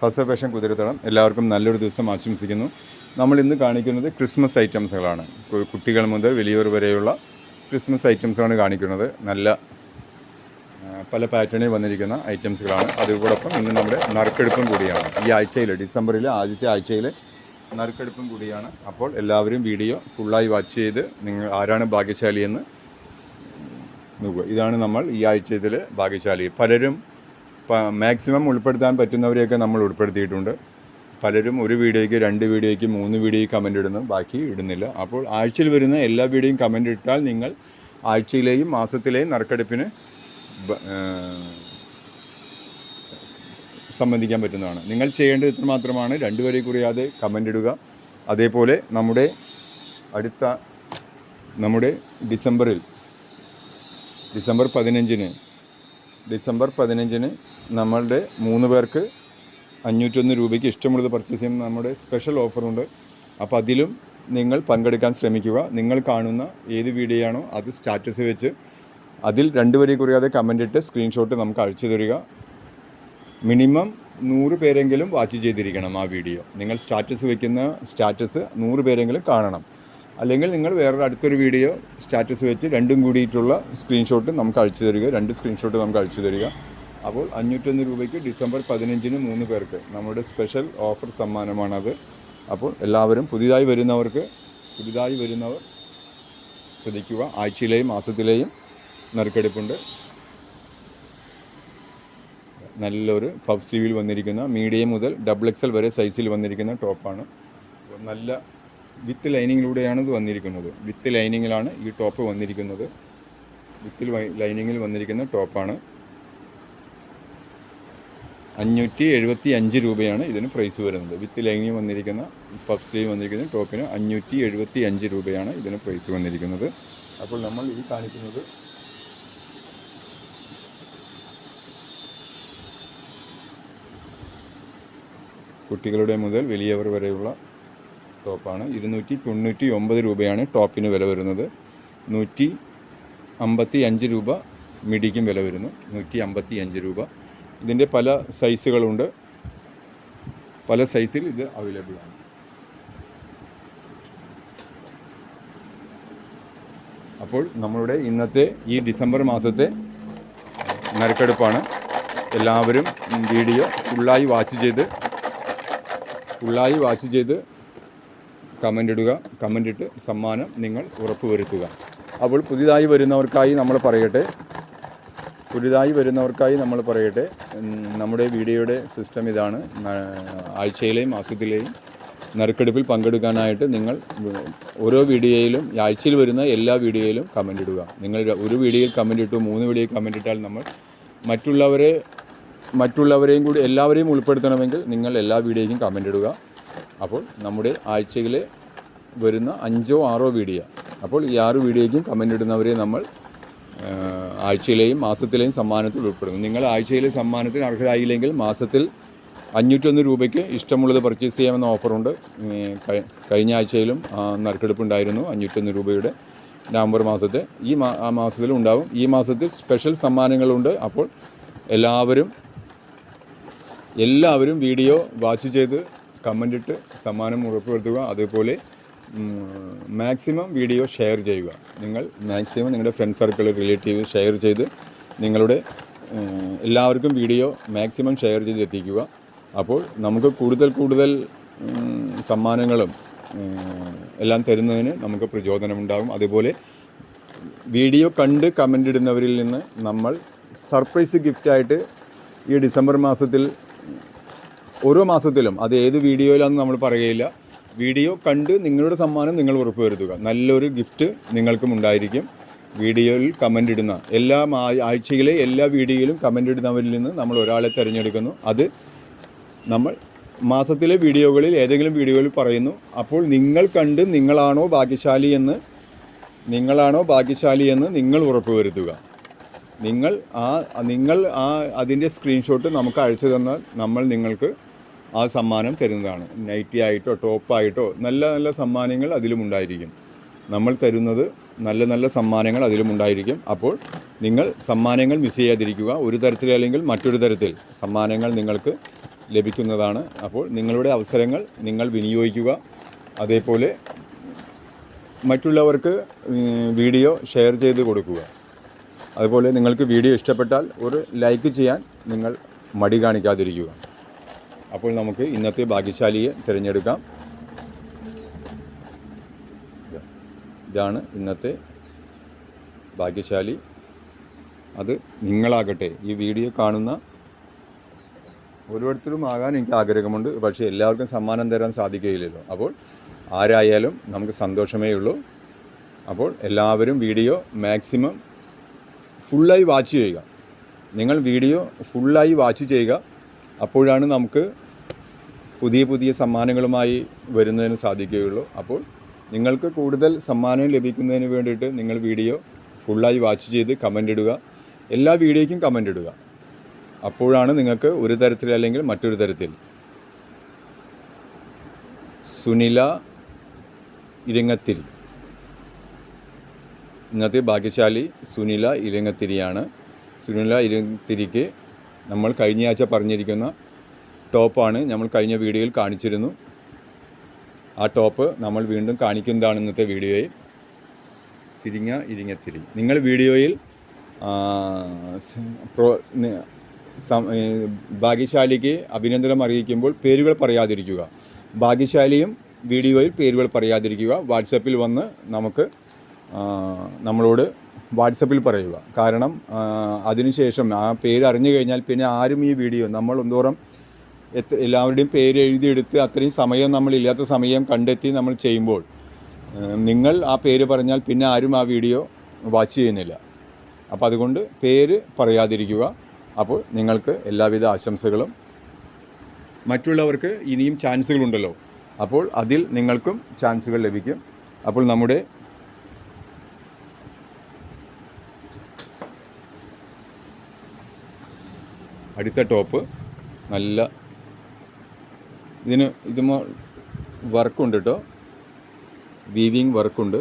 ഫസഫേഷൻ കുതിരത്തടം എല്ലാവർക്കും നല്ലൊരു ദിവസം ആശംസിക്കുന്നു. നമ്മൾ ഇന്ന് കാണിക്കുന്നത് ക്രിസ്മസ് ഐറ്റംസുകളാണ്. കുട്ടികൾ മുതൽ വലിയവർ വരെയുള്ള ക്രിസ്മസ് ഐറ്റംസാണ് കാണിക്കുന്നത്. നല്ല പല പാറ്റേണിൽ വന്നിരിക്കുന്ന ഐറ്റംസുകളാണ്. അതോടൊപ്പം ഇന്ന് നമ്മുടെ നറുക്കെടുപ്പും കൂടിയാണ്. ഈ ആഴ്ചയിൽ ഡിസംബറിലെ ആദ്യത്തെ ആഴ്ചയിൽ നറുക്കെടുപ്പും കൂടിയാണ്. അപ്പോൾ എല്ലാവരും വീഡിയോ ഫുള്ളായി വാച്ച് ചെയ്ത് നിങ്ങൾ ആരാണ് ഭാഗ്യശാലിയെന്ന് നോക്കുക. ഇതാണ് നമ്മൾ ഈ ആഴ്ചയിൽ ഭാഗ്യശാലി. പലരും മാക്സിമം ഉൾപ്പെടുത്താൻ പറ്റുന്നവരെയൊക്കെ നമ്മൾ ഉൾപ്പെടുത്തിയിട്ടുണ്ട്. പലരും ഒരു വീഡിയോയ്ക്ക് രണ്ട് വീഡിയോയ്ക്ക് മൂന്ന് വീഡിയോയ്ക്ക് കമന്റ് ഇടുന്നു. ബാക്കി ഇടുന്നില്ല. അപ്പോൾ ആഴ്ചയിൽ വരുന്ന എല്ലാ വീഡിയോയും കമന്റ് ഇട്ടാൽ നിങ്ങൾ ആഴ്ചയിലെയും മാസത്തിലെയും നറുക്കെടുപ്പിന് സംബന്ധിക്കാൻ പറ്റുന്നതാണ്. നിങ്ങൾ ചെയ്യേണ്ടത് ഇത്ര മാത്രമാണ്. രണ്ടുപേരെ കുറിയാതെ കമന്റ് ഇടുക. അതേപോലെ നമ്മുടെ അടുത്ത നമ്മുടെ ഡിസംബറിൽ ഡിസംബർ പതിനഞ്ചിന് ഡിസംബർ പതിനഞ്ചിന് നമ്മളുടെ മൂന്ന് പേർക്ക് അഞ്ഞൂറ്റൊന്ന് രൂപയ്ക്ക് ഇഷ്ടമുള്ളത് പർച്ചേസ് ചെയ്യുന്ന നമ്മുടെ സ്പെഷ്യൽ ഓഫറുണ്ട് അപ്പോൾ അതിലും നിങ്ങൾ പങ്കെടുക്കാൻ ശ്രമിക്കുക. നിങ്ങൾ കാണുന്ന ഏത് വീഡിയോ ആണോ അത് സ്റ്റാറ്റസ് വെച്ച് അതിൽ രണ്ടുപേരെ കുറിയാതെ കമന്റ് ഇട്ട് സ്ക്രീൻഷോട്ട് നമുക്ക് അയച്ചു തരിക. മിനിമം നൂറ് പേരെങ്കിലും വാച്ച് ചെയ്തിരിക്കണം ആ വീഡിയോ നിങ്ങൾ സ്റ്റാറ്റസ് വെക്കുന്ന സ്റ്റാറ്റസ് നൂറ് പേരെങ്കിലും കാണണം. അല്ലെങ്കിൽ നിങ്ങൾ വേറൊരു അടുത്തൊരു വീഡിയോ സ്റ്റാറ്റസ് വെച്ച് രണ്ടും കൂടിയിട്ടുള്ള സ്ക്രീൻഷോട്ട് നമുക്ക് അയച്ചു തരിക. രണ്ട് സ്ക്രീൻഷോട്ട് നമുക്ക് അയച്ചു തരിക. അപ്പോൾ അഞ്ഞൂറ്റൊന്ന് രൂപയ്ക്ക് ഡിസംബർ പതിനഞ്ചിന് മൂന്ന് പേർക്ക് നമ്മുടെ സ്പെഷ്യൽ ഓഫർ സമ്മാനമാണത്. അപ്പോൾ എല്ലാവരും പുതിയതായി വരുന്നവർക്ക് പുതിയതായി വരുന്നവർ ശ്രദ്ധിക്കുക. ആഴ്ചയിലെയും മാസത്തിലെയും നറുക്കെടുപ്പുണ്ട്. നല്ലൊരു പഫ് സ്ലീവിൽ വന്നിരിക്കുന്ന മീഡിയം മുതൽ ഡബിൾ എക്സൽ വരെ സൈസിൽ വന്നിരിക്കുന്ന ടോപ്പാണ്. നല്ല വിത്ത് ലൈനിങ്ങിലൂടെയാണ് ഇത് വന്നിരിക്കുന്നത്. വിത്ത് ലൈനിങ്ങിലാണ് ഈ ടോപ്പ് വന്നിരിക്കുന്നത്. വിത്ത് ലൈനിങ്ങിൽ വന്നിരിക്കുന്ന ടോപ്പാണ്. അഞ്ഞൂറ്റി എഴുപത്തി അഞ്ച് രൂപയാണ് ഇതിന് പ്രൈസ് വരുന്നത്. വിത്ത് ലൈനിങ് വന്നിരിക്കുന്ന പഫ് സ്ലീവ് വന്നിരിക്കുന്ന ടോപ്പിന് അഞ്ഞൂറ്റി എഴുപത്തി അഞ്ച് രൂപയാണ് ഇതിന് പ്രൈസ് വന്നിരിക്കുന്നത്. അപ്പോൾ നമ്മൾ ഈ കാണിക്കുന്നത് കുട്ടികളുടെ മുതൽ വലിയവർ വരെയുള്ള ടോപ്പാണ് ഇരുന്നൂറ്റി തൊണ്ണൂറ്റി ഒമ്പത് രൂപയാണ് ടോപ്പിന് വില വരുന്നത്. നൂറ്റി അമ്പത്തി അഞ്ച് രൂപ മിഡിക്കും വില വരുന്നു. നൂറ്റി അമ്പത്തി അഞ്ച് രൂപ. ഇതിന്റെ പല സൈസുകളുണ്ട്. പല സൈസിൽ ഇത് അവൈലബിൾ ആണ്. അപ്പോൾ നമ്മളുടെ ഇന്നത്തെ ഈ ഡിസംബർ മാസത്തെ നറുക്കെടുപ്പാണ്. എല്ലാവരും വീഡിയോ ഫുള്ളായി വാച്ച് ചെയ്ത് ഫുള്ളായി വാച്ച് ചെയ്ത് കമന്റ് ഇടുക. കമന്റ് ഇട്ട് സമ്മാനം നിങ്ങൾ ഉറപ്പുവരുത്തുക. അപ്പോൾ പുതിയതായി വരുന്നവർക്കായി നമ്മൾ പറയട്ടെ. പുതിയതായി വരുന്നവർക്കായി നമ്മൾ പറയട്ടെ. നമ്മുടെ വീഡിയോയുടെ സിസ്റ്റം ഇതാണ്. ആഴ്ചയിലെയും മാസത്തിലെയും നറുക്കെടുപ്പിൽ പങ്കെടുക്കാനായിട്ട് നിങ്ങൾ ഓരോ വീഡിയോയിലും ആഴ്ചയിൽ വരുന്ന എല്ലാ വീഡിയോയിലും കമന്റ് ഇടുക. നിങ്ങൾ ഒരു വീഡിയോയിൽ കമന്റ് ഇട്ടു മൂന്ന് വീഡിയോയിൽ കമന്റ് ഇട്ടാൽ നമ്മൾ മറ്റുള്ളവരെ മറ്റുള്ളവരെയും കൂടി എല്ലാവരെയും ഉൾപ്പെടുത്തണമെങ്കിൽ നിങ്ങൾ എല്ലാ വീഡിയോയ്ക്കും കമന്റ് ഇടുക. അപ്പോൾ നമ്മുടെ ആഴ്ചയിലെ വരുന്ന അഞ്ചോ ആറോ വീഡിയോ. അപ്പോൾ ഈ ആറ് വീഡിയോയ്ക്കും കമന്റ് ഇടുന്നവരെ നമ്മൾ ആഴ്ചയിലെയും മാസത്തിലെയും സമ്മാനത്തിൽ ഉൾപ്പെടുന്നു. നിങ്ങൾ ആഴ്ചയിലെ സമ്മാനത്തിന് അർഹരായില്ലെങ്കിൽ മാസത്തിൽ അഞ്ഞൂറ്റൊന്ന് രൂപയ്ക്ക് ഇഷ്ടമുള്ളത് പർച്ചേസ് ചെയ്യാമെന്ന ഓഫറുണ്ട് കഴിഞ്ഞ ആഴ്ചയിലും നറുക്കെടുപ്പുണ്ടായിരുന്നു അഞ്ഞൂറ്റൊന്ന് രൂപയുടെ നവംബർ മാസത്തെ. ഈ മാ ആ മാസത്തിലും ഉണ്ടാവും. ഈ മാസത്തിൽ സ്പെഷ്യൽ സമ്മാനങ്ങളുണ്ട്. അപ്പോൾ എല്ലാവരും എല്ലാവരും വീഡിയോ വാച്ച് ചെയ്ത് കമന്റ് ഇട്ട് സമ്മാനം ഉറപ്പുവരുത്തുക. അതേപോലെ മാക്സിമം വീഡിയോ ഷെയർ ചെയ്യുക. നിങ്ങൾ മാക്സിമം നിങ്ങളുടെ ഫ്രണ്ട് സർക്കിൾ റിലേറ്റീവ് ഷെയർ ചെയ്ത് നിങ്ങളുടെ എല്ലാവർക്കും വീഡിയോ മാക്സിമം ഷെയർ ചെയ്ത് എത്തിക്കുക. അപ്പോൾ നമുക്ക് കൂടുതൽ കൂടുതൽ സമ്മാനങ്ങളും എല്ലാം തരുന്നതിന് നമുക്ക് പ്രചോദനമുണ്ടാകും. അതുപോലെ വീഡിയോ കണ്ട് കമന്റ് ഇടുന്നവരിൽ നിന്ന് നമ്മൾ സർപ്രൈസ് ഗിഫ്റ്റായിട്ട് ഈ ഡിസംബർ മാസത്തിൽ ഓരോ മാസത്തിലും അത് ഏത് വീഡിയോയിലാണെന്ന് നമ്മൾ പറയുകയില്ല. വീഡിയോ കണ്ട് നിങ്ങളുടെ സമ്മാനം നിങ്ങൾ ഉറപ്പുവരുത്തുക. നല്ലൊരു ഗിഫ്റ്റ് നിങ്ങൾക്കും ഉണ്ടായിരിക്കും. വീഡിയോയിൽ കമന്റ് ഇടുന്ന എല്ലാ ആഴ്ചയിലെ എല്ലാ വീഡിയോയിലും കമന്റ് ഇടുന്നവരിൽ നിന്ന് നമ്മൾ ഒരാളെ തിരഞ്ഞെടുക്കുന്നു. അത് നമ്മൾ മാസത്തിലെ വീഡിയോകളിൽ ഏതെങ്കിലും വീഡിയോയിൽ പറയുന്നു. അപ്പോൾ നിങ്ങൾ കണ്ട് നിങ്ങളാണോ ഭാഗ്യശാലി എന്ന് നിങ്ങളാണോ ഭാഗ്യശാലി എന്ന് നിങ്ങൾ ഉറപ്പുവരുത്തുക. നിങ്ങൾ ആ നിങ്ങൾ ആ അതിന്റെ സ്ക്രീൻഷോട്ട് നമുക്ക് അയച്ചു തന്നാൽ നമ്മൾ നിങ്ങൾക്ക് ആ സമ്മാനം തരുന്നതാണ്. നൈറ്റി ആയിട്ടോ ടോപ്പായിട്ടോ നല്ല നല്ല സമ്മാനങ്ങൾ അതിലും ഉണ്ടായിരിക്കും. നമ്മൾ തരുന്നത് നല്ല നല്ല സമ്മാനങ്ങൾ അതിലും ഉണ്ടായിരിക്കും. അപ്പോൾ നിങ്ങൾ സമ്മാനങ്ങൾ മിസ് ചെയ്യാതിരിക്കുക. ഒരു തരത്തിലല്ലെങ്കിൽ മറ്റൊരു തരത്തിൽ സമ്മാനങ്ങൾ നിങ്ങൾക്ക് ലഭിക്കുന്നതാണ്. അപ്പോൾ നിങ്ങളുടെ അവസരങ്ങൾ നിങ്ങൾ വിനിയോഗിക്കുക. അതേപോലെ മറ്റുള്ളവർക്ക് വീഡിയോ ഷെയർ ചെയ്ത് കൊടുക്കുക. അതുപോലെ നിങ്ങൾക്ക് വീഡിയോ ഇഷ്ടപ്പെട്ടാൽ ഒരു ലൈക്ക് ചെയ്യാൻ നിങ്ങൾ മടി കാണിക്കാതിരിക്കുക. അപ്പോൾ നമുക്ക് ഇന്നത്തെ ഭാഗ്യശാലിയെ തിരഞ്ഞെടുക്കാം. ഇതാണ് ഇന്നത്തെ ഭാഗ്യശാലി. അത് നിങ്ങളാകട്ടെ. ഈ വീഡിയോ കാണുന്ന ഓരോരുത്തരും ആകാൻ എനിക്ക് ആഗ്രഹമുണ്ട്. പക്ഷേ എല്ലാവർക്കും സമ്മാനം തരാൻ സാധിക്കുകയില്ലല്ലോ. അപ്പോൾ ആരായാലും നമുക്ക് സന്തോഷമേ ഉള്ളൂ. അപ്പോൾ എല്ലാവരും വീഡിയോ മാക്സിമം ഫുള്ളായി വാച്ച് ചെയ്യുക. നിങ്ങൾ വീഡിയോ ഫുള്ളായി വാച്ച് ചെയ്യുക. അപ്പോഴാണ് നമുക്ക് പുതിയ പുതിയ സമ്മാനങ്ങളുമായി വരുന്നതിന് സാധിക്കുകയുള്ളൂ. അപ്പോൾ നിങ്ങൾക്ക് കൂടുതൽ സമ്മാനം ലഭിക്കുന്നതിന് വേണ്ടിയിട്ട് നിങ്ങൾ വീഡിയോ ഫുള്ളായി വാച്ച് ചെയ്ത് കമന്റ് ഇടുക. എല്ലാ വീഡിയോയ്ക്കും കമന്റ് ഇടുക. അപ്പോഴാണ് നിങ്ങൾക്ക് ഒരു തരത്തിൽ അല്ലെങ്കിൽ മറ്റൊരു തരത്തിൽ സുനില ഇരങ്ങത്തിരി. ഇന്നത്തെ ഭാഗ്യശാലി സുനില ഇരങ്ങത്തിരിയാണ്. സുനില ഇരങ്ങത്തിരിക്ക് നമ്മൾ കഴിഞ്ഞ ആഴ്ച പറഞ്ഞിരിക്കുന്ന ടോപ്പാണ് നമ്മൾ കഴിഞ്ഞ വീഡിയോയിൽ കാണിച്ചിരുന്നു. ആ ടോപ്പ് നമ്മൾ വീണ്ടും കാണിക്കുന്നതാണ് ഇന്നത്തെ വീഡിയോയിൽ. ചിരിങ്ങ ഇരിങ്ങത്തിരി. നിങ്ങൾ വീഡിയോയിൽ ഭാഗ്യശാലിക്ക് അഭിനന്ദനം അറിയിക്കുമ്പോൾ പേരുകൾ പറയാതിരിക്കുക. ഭാഗ്യശാലിയും വീഡിയോയിൽ പേരുകൾ പറയാതിരിക്കുക. വാട്സപ്പിൽ വന്ന് നമുക്ക് നമ്മളോട് വാട്സപ്പിൽ പറയുക. കാരണം അതിനുശേഷം ആ പേര് അറിഞ്ഞു കഴിഞ്ഞാൽ പിന്നെ ആരും ഈ വീഡിയോ നമ്മൾ ഒന്നോറം എത്ര എല്ലാവരുടെയും പേര് എഴുതിയെടുത്ത് അത്രയും സമയം നമ്മൾ ഇല്ലാത്ത സമയം കണ്ടെത്തി നമ്മൾ ചെയ്യുമ്പോൾ നിങ്ങൾ ആ പേര് പറഞ്ഞാൽ പിന്നെ ആരും ആ വീഡിയോ വാച്ച് ചെയ്യുന്നില്ല. അപ്പോൾ അതുകൊണ്ട് പേര് പറയാതിരിക്കുക. അപ്പോൾ നിങ്ങൾക്ക് എല്ലാവിധ ആശംസകളും മറ്റുള്ളവർക്ക് ഇനിയും ചാൻസുകളുണ്ടല്ലോ. അപ്പോൾ അതിൽ നിങ്ങൾക്കും ചാൻസുകൾ ലഭിക്കും. അപ്പോൾ നമ്മുടെ അടുത്ത ടോപ്പ് നല്ല ഇതിന് ഇതുമോ വർക്കുണ്ട് കേട്ടോ വീവിങ് വർക്കുണ്ട്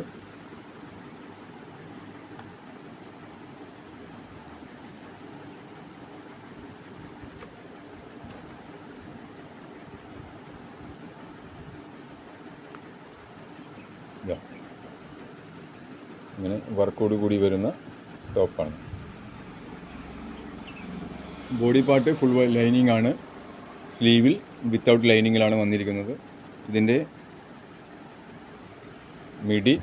അങ്ങനെ വർക്കോട് കൂടി വരുന്ന ടോപ്പാണ് ബോഡി പാർട്ട് ഫുൾ ലൈനിങ് ആണ്. സ്ലീവിൽ വിത്തൗട്ട് ലൈനിങ്ങിലാണ് വന്നിരിക്കുന്നത്. ഇതിന്റെ മിഡി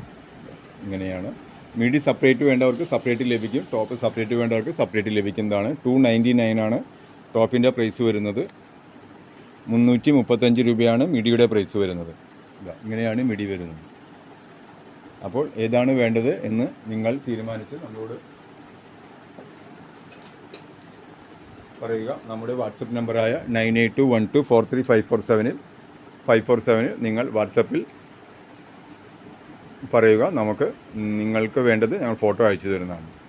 ഇങ്ങനെയാണ്. മിഡി സെപ്പറേറ്റ് വേണ്ടവർക്ക് സെപ്പറേറ്റ് ലഭിക്കും. ടോപ്പ് സെപ്പറേറ്റ് വേണ്ടവർക്ക് സെപ്പറേറ്റ് ലഭിക്കുന്നതാണ് ടു നയന്റി ആണ് ടോപ്പിന്റെ പ്രൈസ് വരുന്നത്. മുന്നൂറ്റി മുപ്പത്തഞ്ച് രൂപയാണ് മിഡിയുടെ പ്രൈസ് വരുന്നത്. ഇങ്ങനെയാണ് മിഡി വരുന്നത്. അപ്പോൾ ഏതാണ് വേണ്ടത് എന്ന് നിങ്ങൾ തീരുമാനിച്ച് നമ്മളോട് പറയുക. നമ്മുടെ വാട്സപ്പ് നമ്പറായ nine eight two one two four three five four സെവനിൽ ഫൈവ് ഫോർ സെവനിൽ നിങ്ങൾ വാട്സപ്പിൽ പറയുക. നമുക്ക് നിങ്ങൾക്ക് വേണ്ടത് ഞങ്ങൾ ഫോട്ടോ അയച്ചു തരുന്നതാണ്.